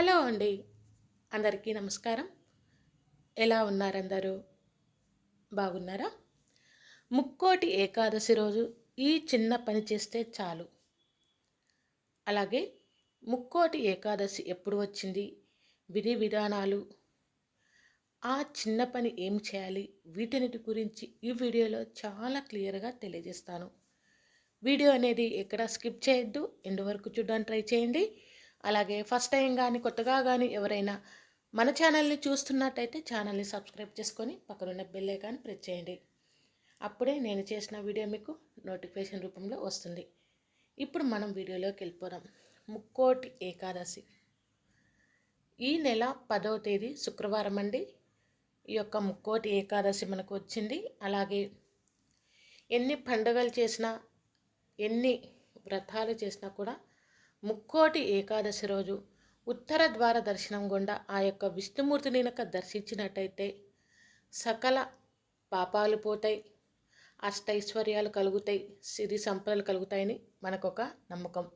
Hello అండి. అందరికీ నమస్కారం. ఎలా ఉన్నారందరూ? బాగున్నారా? ముక్కోటి ఏకాదశి రోజు ఈ చిన్న పని చేస్తే చాలు. అలాగే ముక్కోటి ఏకాదశి ఎప్పుడు వచ్చింది? విధి విధానాలు. ఆ చిన్న పని ఏం చేయాలి? వీటన్నిటి గురించి ఈ వీడియోలో చాలా క్లియర్గా తెలియజేస్తాను. వీడియో అనేది ఎక్కడ స్కిప్ చేయొద్దు. ఎండు వరకు చూడడానికి ట్రై చేయండి. అలాగే ఫస్ట్ టైం కానీ కొత్తగా కానీ ఎవరైనా మన ఛానల్ని చూస్తున్నట్టయితే ఛానల్ని సబ్స్క్రైబ్ చేసుకొని పక్కనున్న బెల్ ఐకాన్ ప్రెస్ చేయండి. అప్పుడే నేను చేసిన వీడియో మీకు నోటిఫికేషన్ రూపంలో వస్తుంది. ఇప్పుడు మనం వీడియోలోకి వెళ్ళిపోదాం. ముక్కోటి ఏకాదశి. ఈ నెల పదవ తేదీ శుక్రవారం అండి. ఈ యొక్క ముక్కోటి ఏకాదశి మనకు వచ్చింది. అలాగే ఎన్ని పండుగలు చేసినా ఎన్ని వ్రతాలు చేసినా కూడా ముక్కోటి ఏకాదశి రోజు ఉత్తర ద్వార దర్శనం గుండా ఆ యొక్క విష్ణుమూర్తిని కనుక దర్శించినట్టయితే సకల పాపాలు పోతాయి అష్టైశ్వర్యాలు కలుగుతాయి సిరి సంపదలు కలుగుతాయని మనకొక నమ్మకం.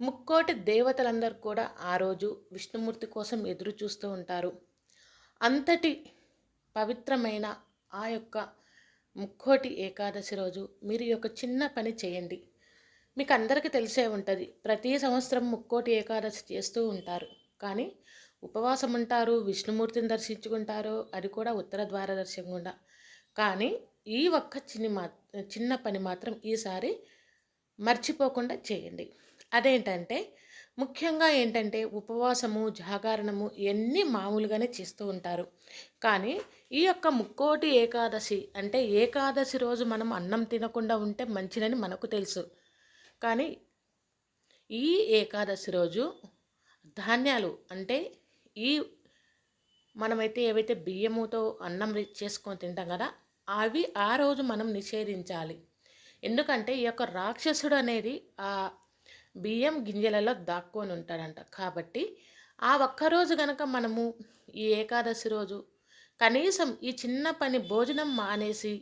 ముక్కోటి దేవతలందరూ కూడా ఆ రోజు విష్ణుమూర్తి కోసం ఎదురు చూస్తూ ఉంటారు. అంతటి పవిత్రమైన ఆ యొక్క ముక్కోటి ఏకాదశి రోజు మీరు ఒక చిన్న పని చేయండి. మీకు అందరికీ తెలిసే ఉంటుంది. ప్రతి సంవత్సరం ముక్కోటి ఏకాదశి చేస్తూ ఉంటారు. కానీ ఉపవాసం ఉంటారు విష్ణుమూర్తిని దర్శించుకుంటారు అది కూడా ఉత్తర ద్వార దర్శనం గుండా. కానీ ఈ ఒక్క చిన్ని మా చిన్న పని మాత్రం ఈసారి మర్చిపోకుండా చేయండి. అదేంటంటే ముఖ్యంగా ఏంటంటే ఉపవాసము జాగరణము ఇవన్నీ మామూలుగానే చేస్తూ ఉంటారు. కానీ ఈ యొక్క ముక్కోటి ఏకాదశి అంటే ఏకాదశి రోజు మనం అన్నం తినకుండా ఉంటే మంచిదని మనకు తెలుసు. కానీ ఈ ఏకాదశి రోజు ధాన్యాలు అంటే ఈ మనమైతే ఏవైతే బియ్యముతో అన్నం చేసుకొని తింటాం కదా అవి ఆ రోజు మనం నిషేధించాలి. ఎందుకంటే ఈ యొక్క రాక్షసుడు అనేది ఆ బియ్యం గింజలలో దాక్కొని ఉంటాడంట. కాబట్టి ఆ ఒక్కరోజు కనుక మనము ఈ ఏకాదశి రోజు కనీసం ఈ చిన్న పని భోజనం మానేసి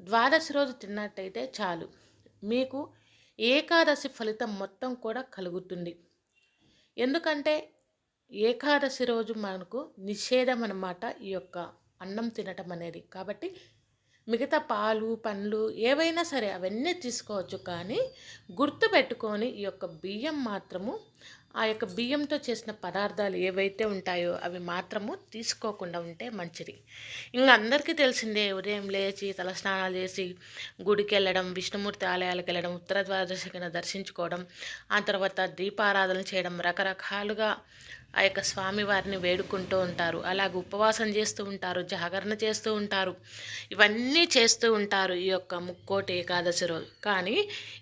ద్వాదశి రోజు తిన్నట్టయితే చాలు. మీకు ఏకాదశి ఫలితం మొత్తం కూడా కలుగుతుంది. ఎందుకంటే ఏకాదశి రోజు మనకు నిషేధం అన్నమాట ఈ యొక్క అన్నం తినటం అనేది. కాబట్టి మిగతా పాలు పండ్లు ఏవైనా సరే అవన్నీ తీసుకోవచ్చు కానీ గుర్తుపెట్టుకొని ఈ యొక్క బియ్యం మాత్రము ఆ యొక్క బియ్యంతో చేసిన పదార్థాలు ఏవైతే ఉంటాయో అవి మాత్రము తీసుకోకుండా ఉంటే మంచిది. ఇంకా అందరికీ తెలిసిందే ఉదయం లేచి తలస్నానాలు చేసి గుడికి వెళ్ళడం విష్ణుమూర్తి ఆలయాలకు వెళ్ళడం ఉత్తర ద్వాదశిని దర్శించుకోవడం ఆ తర్వాత దీపారాధన చేయడం రకరకాలుగా ఆ యొక్క స్వామివారిని వేడుకుంటూ ఉంటారు. అలాగే ఉపవాసం చేస్తూ ఉంటారు జాగరణ చేస్తూ ఉంటారు. ఇవన్నీ చేస్తూ ఉంటారు ఈ యొక్క ముక్కోటి ఏకాదశి రోజు. కానీ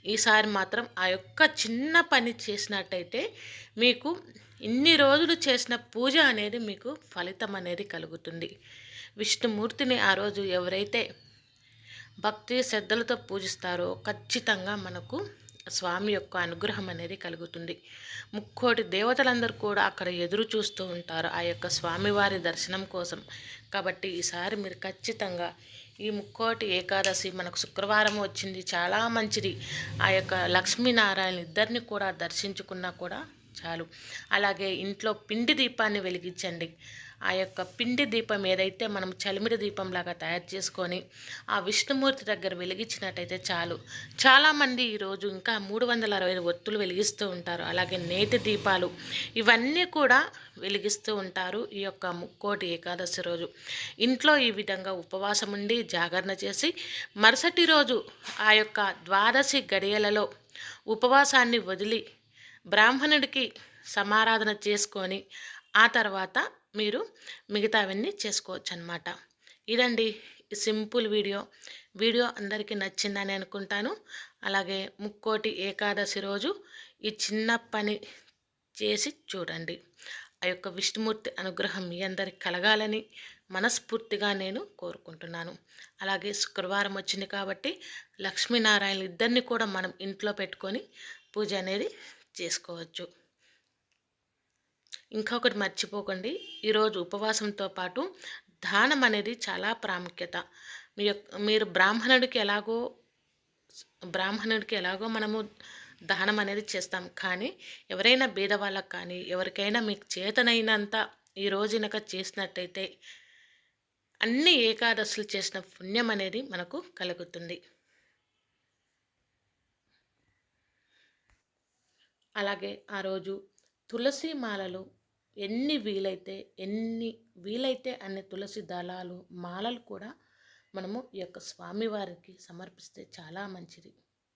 ఈసారి మాత్రం ఆ యొక్క చిన్న పని చేసినట్టయితే మీకు ఇన్ని రోజులు చేసిన పూజ అనేది మీకు ఫలితం అనేది కలుగుతుంది. విష్ణుమూర్తిని ఆ రోజు ఎవరైతే భక్తి శ్రద్ధలతో పూజిస్తారో ఖచ్చితంగా మనకు స్వామి యొక్క అనుగ్రహం అనేది కలుగుతుంది. ముక్కోటి దేవతలందరూ కూడా అక్కడ ఎదురు చూస్తూ ఉంటారు ఆ యొక్క స్వామివారి దర్శనం కోసం. కాబట్టి ఈసారి మీరు ఖచ్చితంగా ఈ ముక్కోటి ఏకాదశి మనకు శుక్రవారం వచ్చింది. చాలా మంచిది. ఆ యొక్క లక్ష్మీనారాయణ ఇద్దరిని కూడా దర్శించుకున్నా కూడా చాలు. అలాగే ఇంట్లో పిండి దీపాన్ని వెలిగించండి. ఆ యొక్క పిండి దీపం ఏదైతే మనం చలిమిడి దీపంలాగా తయారు చేసుకొని ఆ విష్ణుమూర్తి దగ్గర వెలిగించినట్టయితే చాలు. చాలామంది ఈరోజు ఇంకా మూడు వందల అరవై ఒత్తులు వెలిగిస్తూ ఉంటారు. అలాగే నేటి దీపాలు ఇవన్నీ కూడా వెలిగిస్తూ ఉంటారు ఈ యొక్క ముక్కోటి ఏకాదశి రోజు. ఇంట్లో ఈ విధంగా ఉపవాసం ఉండి జాగరణ చేసి మరుసటి రోజు ఆ యొక్క ద్వాదశి గడియలలో ఉపవాసాన్ని వదిలి బ్రాహ్మణుడికి సమారాధన చేసుకొని ఆ తర్వాత మీరు మిగతావన్నీ చేసుకోవచ్చు అనమాట ఇదండి సింపుల్ వీడియో. వీడియో అందరికీ నచ్చిందని అనుకుంటాను. అలాగే ముక్కోటి ఏకాదశి రోజు ఈ చిన్న పని చేసి చూడండి. ఆ యొక్క విష్ణుమూర్తి అనుగ్రహం మీ అందరికి కలగాలని మనస్ఫూర్తిగా నేను కోరుకుంటున్నాను. అలాగే శుక్రవారం వచ్చింది కాబట్టి లక్ష్మీనారాయణ ఇద్దరిని కూడా మనం ఇంట్లో పెట్టుకొని పూజ అనేది చేసుకోవచ్చు. ఇంకొకటి మర్చిపోకండి. ఈరోజు ఉపవాసంతో పాటు దానం అనేది చాలా ప్రాముఖ్యత. మీ యొక్క మీరు బ్రాహ్మణుడికి ఎలాగో బ్రాహ్మణుడికి ఎలాగో మనము దానం అనేది చేస్తాం. కానీ ఎవరైనా భేదవాళ్ళకు కానీ ఎవరికైనా మీకు చేతనైనంత ఈ రోజునక చేసినట్టయితే అన్ని ఏకాదశులు చేసిన పుణ్యం అనేది మనకు కలుగుతుంది. అలాగే ఆ రోజు తులసి మాలలు ఎన్ని వీలైతే ఎన్ని వీలైతే అన్ని తులసి దళాలు మాలలు కూడా మనము ఈ యొక్క స్వామివారికి సమర్పిస్తే చాలా మంచిది.